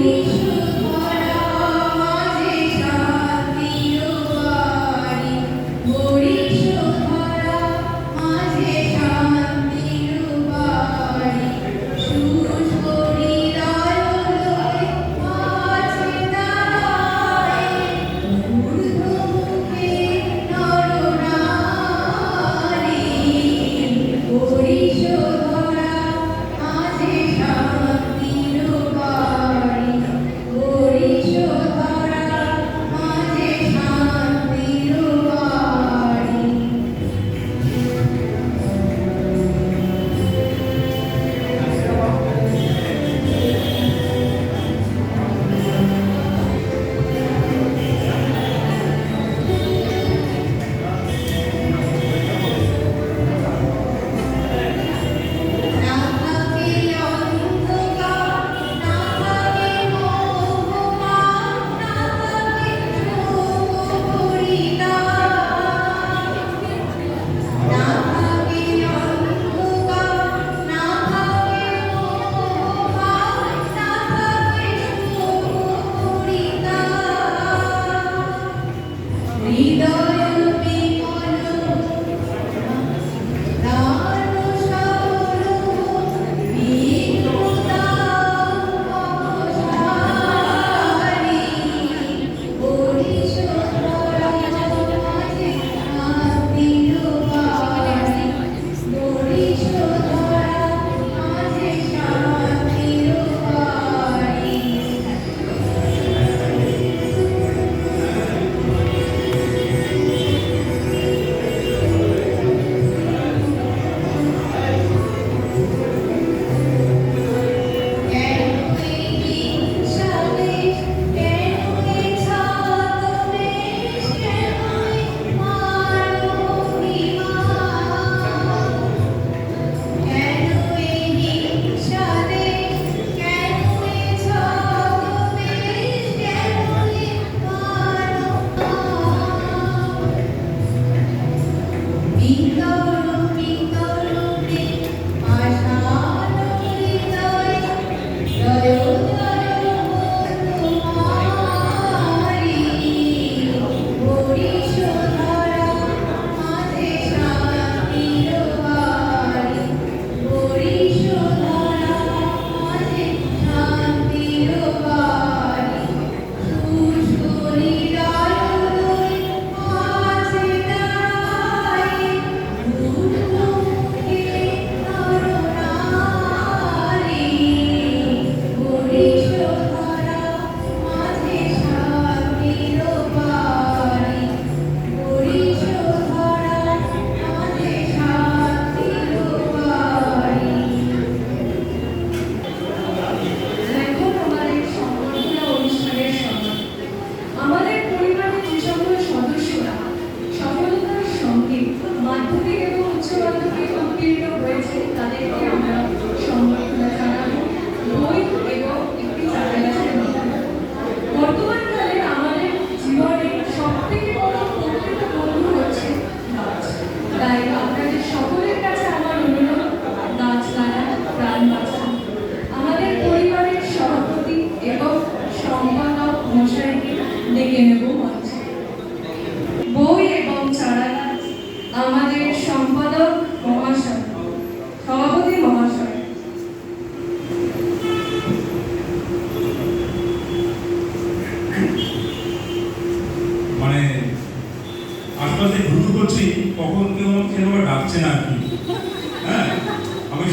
You.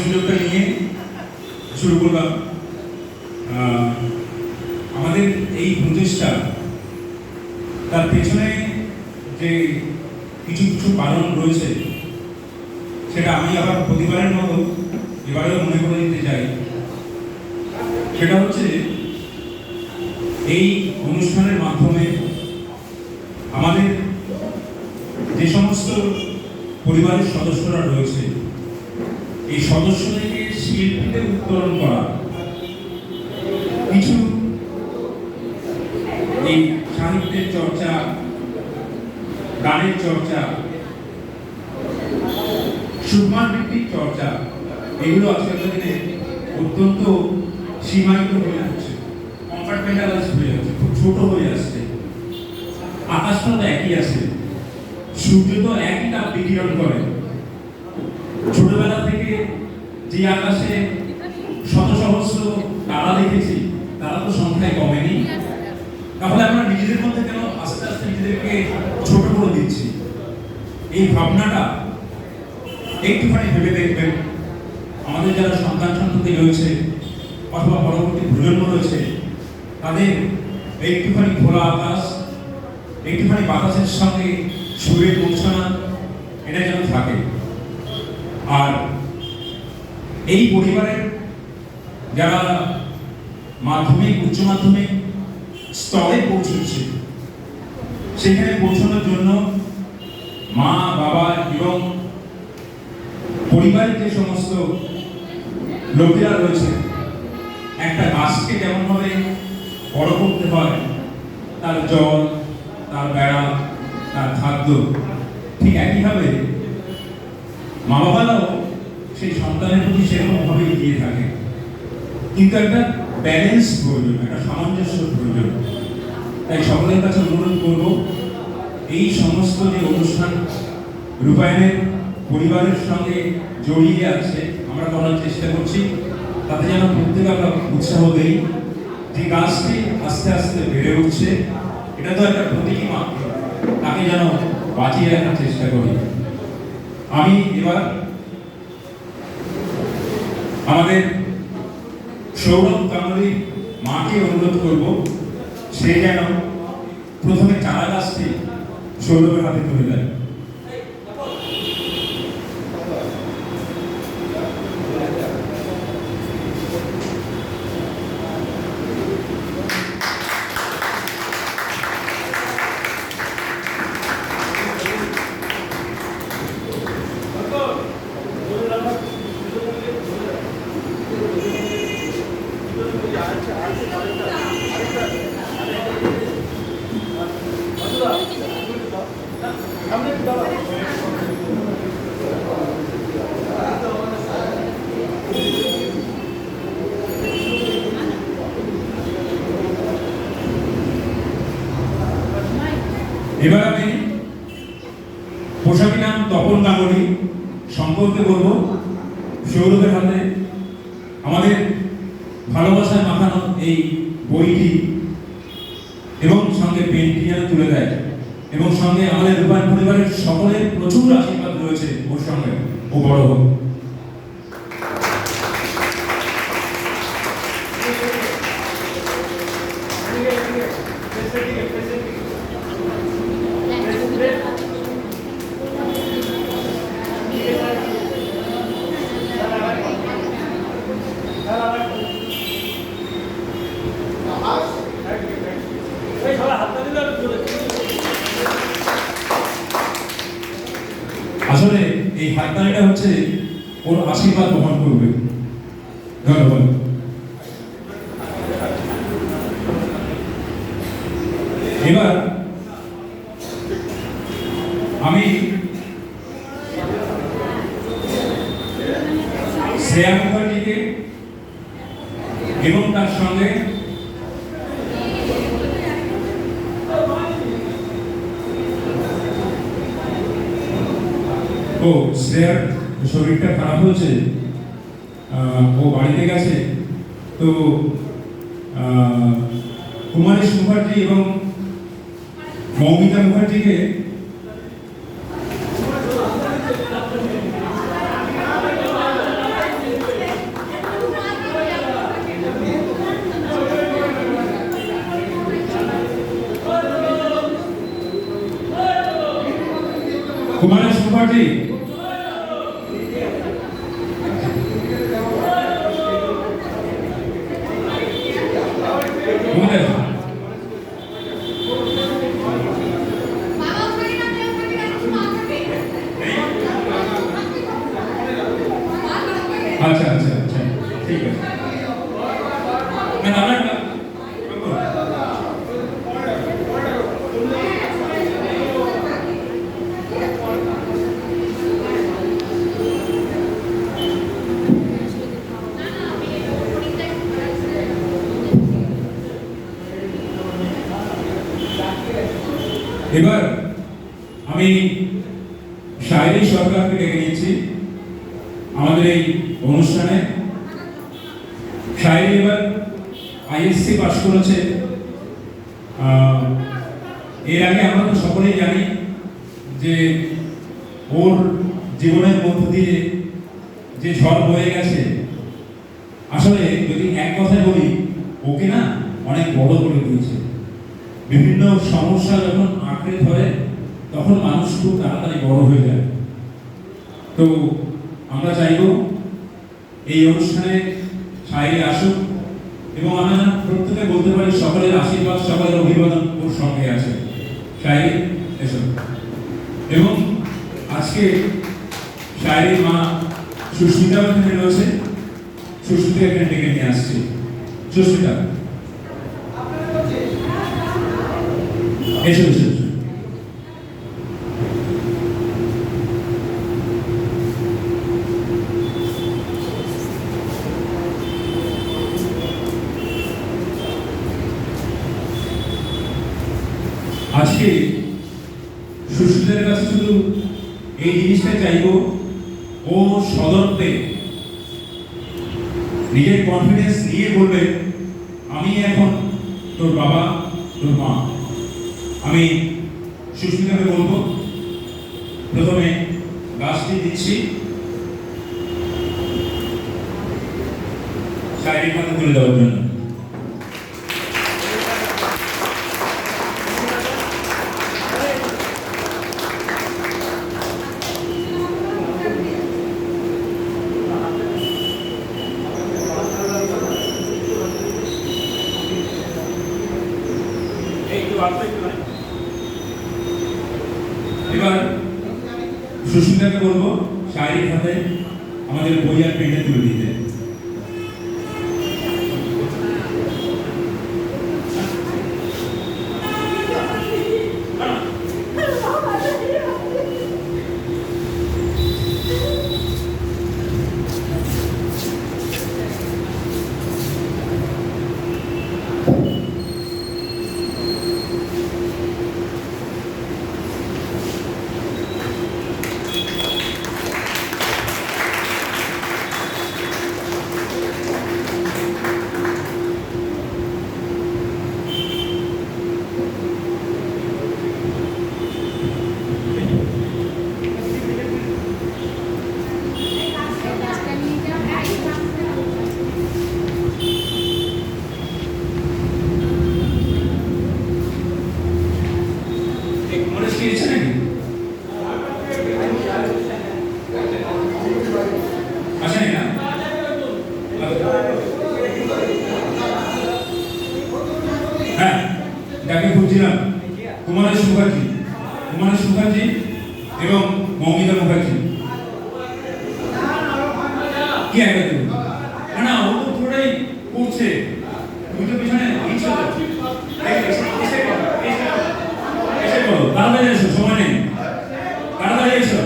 সুযোগটা নিয়ে শুরু করলাম। আমাদের এই প্রচেষ্টা, তার পেছনে যে কিছু কিছু কারণ রয়েছে, সেটা আমি আবার প্রতিবারের মতো এবারেও মনে করে দিতে চাই। সেটা হচ্ছে, এই অনুষ্ঠানের মাধ্যমে আমাদের যে সমস্ত পরিবারের সদস্যরা রয়েছে চর্চা, গানের চর্চা সুমান ভিত্তিক চর্চা, এগুলো আজকালকার দিনে অত্যন্ত সীমায়িত হয়ে যাচ্ছে। কম্পার্টমেন্টালাইজ হয়ে যাচ্ছে, খুব ছোট হয়ে আসছে। আকাশটা তো একই আছে। সূর্য তো একই তাপ বিকিরণ করে। ছোটবেলা থেকে যে আকাশে শত সহস্র তারা দেখেছি, তারা তো সংখ্যায় কমেনি। তাহলে আমরা নিজেদের মধ্যে কেন আস্তে আস্তে নিজেদেরকে ছোট করে দিচ্ছি? এই ভাবনাটা একটুখানি ভেবে দেখবেন। আমাদের যারা সন্তান সন্ততি রয়েছে, অথবা পরবর্তী প্রজন্ম রয়েছে, তাদের একটুখানি খোলা আকাশ, একটুখানি বাতাসের সঙ্গে সুরের মূর্ছনা এটা যেন থাকে। আর এই পরিবারের যারা মাধ্যমিক, উচ্চ মাধ্যমিক স্তরে পৌঁছচ্ছে সেখানে পৌঁছানোর জন্য মা, বাবা এবং পরিবারের যে সমস্ত লোকেরা রয়েছে, একটা গাছকে যেমনভাবে বড় করতে হয়, তার জল, তার বেড়া, তার খাদ্য, ঠিক একইভাবে মা বাবারাও সেই সন্তানের প্রতি সেরকমভাবে এগিয়ে থাকে। কিন্তু একটা ব্যালেন্স প্রয়োজন একটা সামঞ্জস্য প্রয়োজন তাই সকলের কাছে অনুরোধ করব, এই সমস্ত যে অনুষ্ঠান রূপায়ণের পরিবারের সঙ্গে জড়িয়ে আছে, আমরা করার চেষ্টা করছি, তাতে যেন প্রত্যেকে আমরা উৎসাহ দেই। যে গাছটি আস্তে আস্তে বেড়ে উঠছে, এটা তো একটা প্রতীকী মাত্র, তাকে যেন বাঁচিয়ে রাখার চেষ্টা করি। আমি এবার আমাদের সৌরভ কামড়ির মাকে অনুরোধ করব সে যেন প্রথমে চারা গাছটি সৌরভের হাতে তুলে দেয় এবার আমি পোশাকি নাম তপন গাঙ্গুলি সম্পর্কে বলব সৌরভের হাতে আমাদের ভালোবাসায় মাখানো এই বইটি এবং সঙ্গে পেন্টিয়ার তুলে দেয়। এবং সঙ্গে আমাদের রূপায়ণ পরিবারের সকলের প্রচুর আশীর্বাদ রয়েছে ওর সঙ্গে। ও বড় হোক। আসলে এই হাততালিটা হচ্ছে ওর আশীর্বাদ বহন করবে। ধন্যবাদ এবার আমি শ্রেয়া মুখার্জিকে এবং তার সঙ্গে ও শ্রেয়ার শরীরটা খারাপ হয়েছে আহ, ও বাড়িতে গেছে তো কুমারেশ মুখার্জি এবং মৌমিতা মুখার্জিকে 啊 আমাদের এই অনুষ্ঠানে শায়রি এবার আইএসসি পাশ করেছে। এর আগে আমরা তো সকলেই জানি যে ওর জীবনের মধ্য দিয়ে যে ঝড় বয়ে গেছে, আসলে যদি এক কথায় বলি, ওকে না অনেক বড় করে দিয়েছে। বিভিন্ন সমস্যা যখন আঁকড়ে ধরে, তখন মানুষ খুব তাড়াতাড়ি বড় হয়ে যায়। তো আমরা চাইব এই অনুষ্ঠানে সাইরে আসুক এবং আমরা প্রত্যেকে বলতে পারি সকলের আশীর্বাদ, সকলের অভিবাদন ওর সঙ্গে আছে। শায়রি এসব এবং আজকে শায়রির মা সুস্মিতা এখানে রয়েছে। সুস্মিতা এখানে ডেকে নিয়ে আসছে। সুস্মিতা। এসো এসো এসো। আজকে সুশীলের কাছে শুধু এই জিনিসটা চাইব ও সদর্পে নিজের কনফিডেন্স নিয়ে বলবে, আমি এখন তোর বাবা, তোর মা। আমি সুস্মিতাকে বলব, প্রথমে গাছটি দিচ্ছি। শারীরিক ভাবে তুলে দেওয়ার জন্য। এবার সুস্মিতাকে বলব শারীরিক ভাবে আমাদের বই আর পেনটা তুলে দিতে এই কুমারেশ কি এসেছে নাকি আসেনি না হ্যাঁ যাকে খুঁজছিলাম কুমারেশ মুখার্জি কুমারেশ মুখার্জি এবং মৌমিতা মুখার্জি কি আগে তুমি না না ও তো পুরোটাই করছে তুমি তো পিছনে ইচ্ছা তো এই, এসে এসে করো, এসে করো। এসে করো তাড়াতাড়ি এসো সময় নেই তাড়াতাড়ি এসো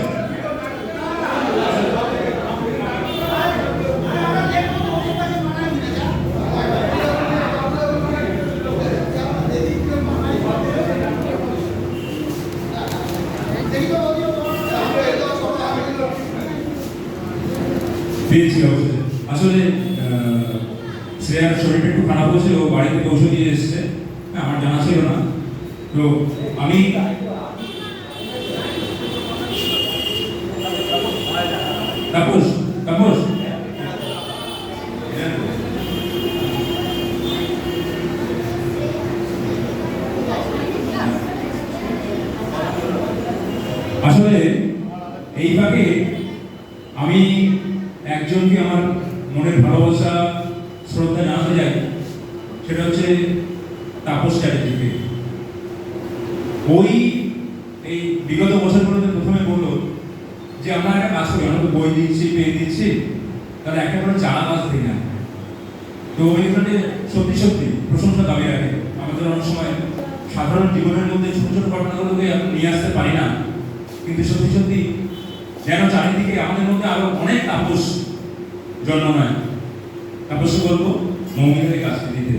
পেয়েছি অবশ্যই আসলে শ্রেয়ার শরীরটা একটু খারাপ হয়েছে ও বাড়ি থেকে ওষুধ দিয়ে এসেছে আমার জানা ছিল না। তো আমি তাপস তাপস। আসলে এইভাবে আমি একজনকে আমার মনের ভালোবাসা, শ্রদ্ধা জানাতে যাই সেটা হচ্ছে তাপস চ্যাটার্জিকে। ওই এই বিগত বছরগুলোতে প্রথমে বলল যে, আমরা একটা কাজ করি, আমরা বই দিচ্ছি পেয়ে দিচ্ছি, তাহলে একটা করে চারা গাছ দিই না তো ওই ওইখানে সত্যি সত্যি প্রশংসা দাবি রাখে। আমাদের অনেক সময় সাধারণ জীবনের মধ্যে ছোট ছোট ঘটনাগুলোকে আমরা নিয়ে আসতে পারি না, কিন্তু সত্যি সত্যি যেন চারিদিকে আমাদের মধ্যে আরও অনেক তাপস জন্ম নেয় তাপস বলব? মৌমিনের কাছে দিতে।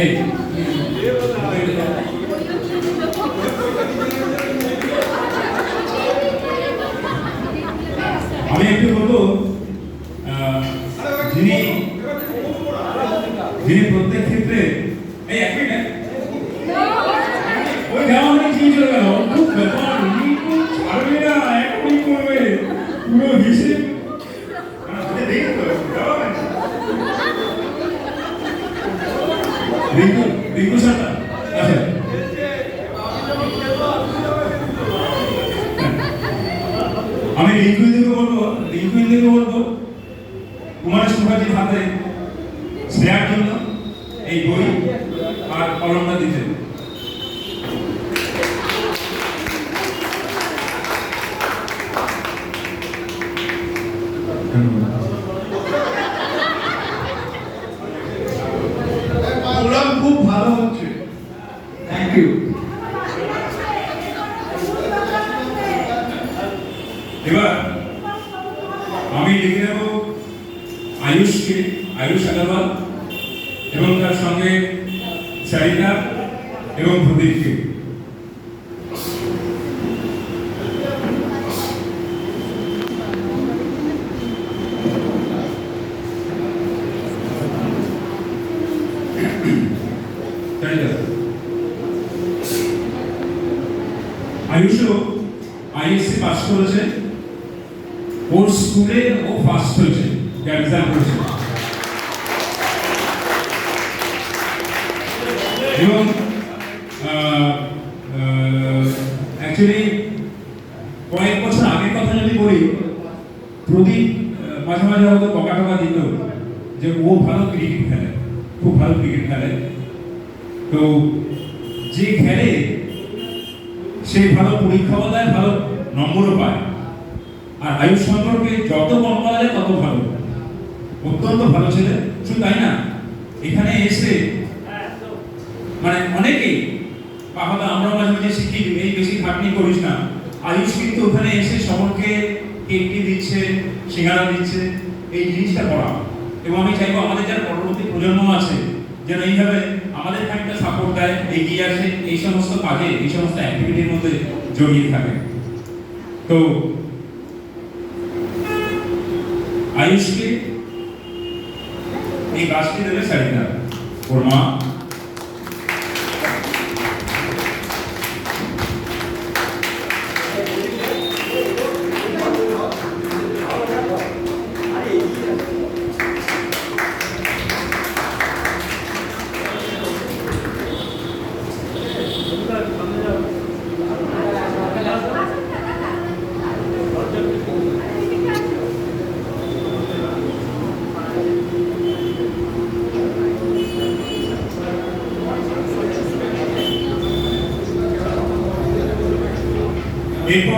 এই, আমি একটু বলব যিনি যিনি প্রত্যেক ক্ষেত্রে এই এক মিনিট ওই দেওয়া অনেক জিনিস চলে গেল খুব ব্যাপার উনি তো ছাড়বে না এখনই করবে পুরো হিসেব আহ, ওটা দেখে তো, দেওয়া নাই। রিঙ্কু রিঙ্কু স্যারটা আচ্ছা আমি রিঙ্কু দিকে বলব রিঙ্কু দিকে বলব কুমারেশ মুখার্জির হাতে স্নেহার জন্য এই বই আর কলমটা দিতে প্রোগ্রাম খুব ভালো হচ্ছে থ্যাংক ইউ এবার আমি লিখে নেব আয়ুষকে আয়ুষ আগরওয়াল এবং তার সঙ্গে সারিতা এবং প্রদীপকে সারিতা আয়ুষও আইএসসি পাস করেছে স্কুলে ও ফার্স্ট হয়েছে এবং অ্যাকচুয়ালি কয়েক বছর আগের কথা যদি বলি, প্রদীপ মাঝে মাঝে হয়তো টকা দিত যে ও ভালো ক্রিকেট খেলে, খুব ভালো ক্রিকেট খেলে। তো যে খেলে, সে ভালো পরীক্ষাও দেয় ভালো নম্বরও পায়। আর আয়ুষ সম্পর্কে যত কম বলা যায় তত ভালো। অত্যন্ত ভালো ছেলে, শুধু তাই না? এখানে এসে মানে অনেকেই, বাবা আমরা মাঝে মাঝে শিখি এই বেশি খাটনি করিস না। আয়ুষ কিন্তু ওখানে এসে সকলকে কেক দিচ্ছে, সিঙ্গারা দিচ্ছে, এই জিনিসটা করা। এবং আমি চাইব আমাদের যার পরবর্তী প্রজন্ম আছে, যেন এইভাবে আমাদের খানিকটা সাপোর্ট দেয়, এগিয়ে আসে, এই সমস্ত কাজে, এই সমস্ত অ্যাক্টিভিটির মধ্যে জড়িয়ে থাকে। তো আয়ুষকে এই গাছটি দেবে সারিতা। ওর মা এরপর ఎక్కువ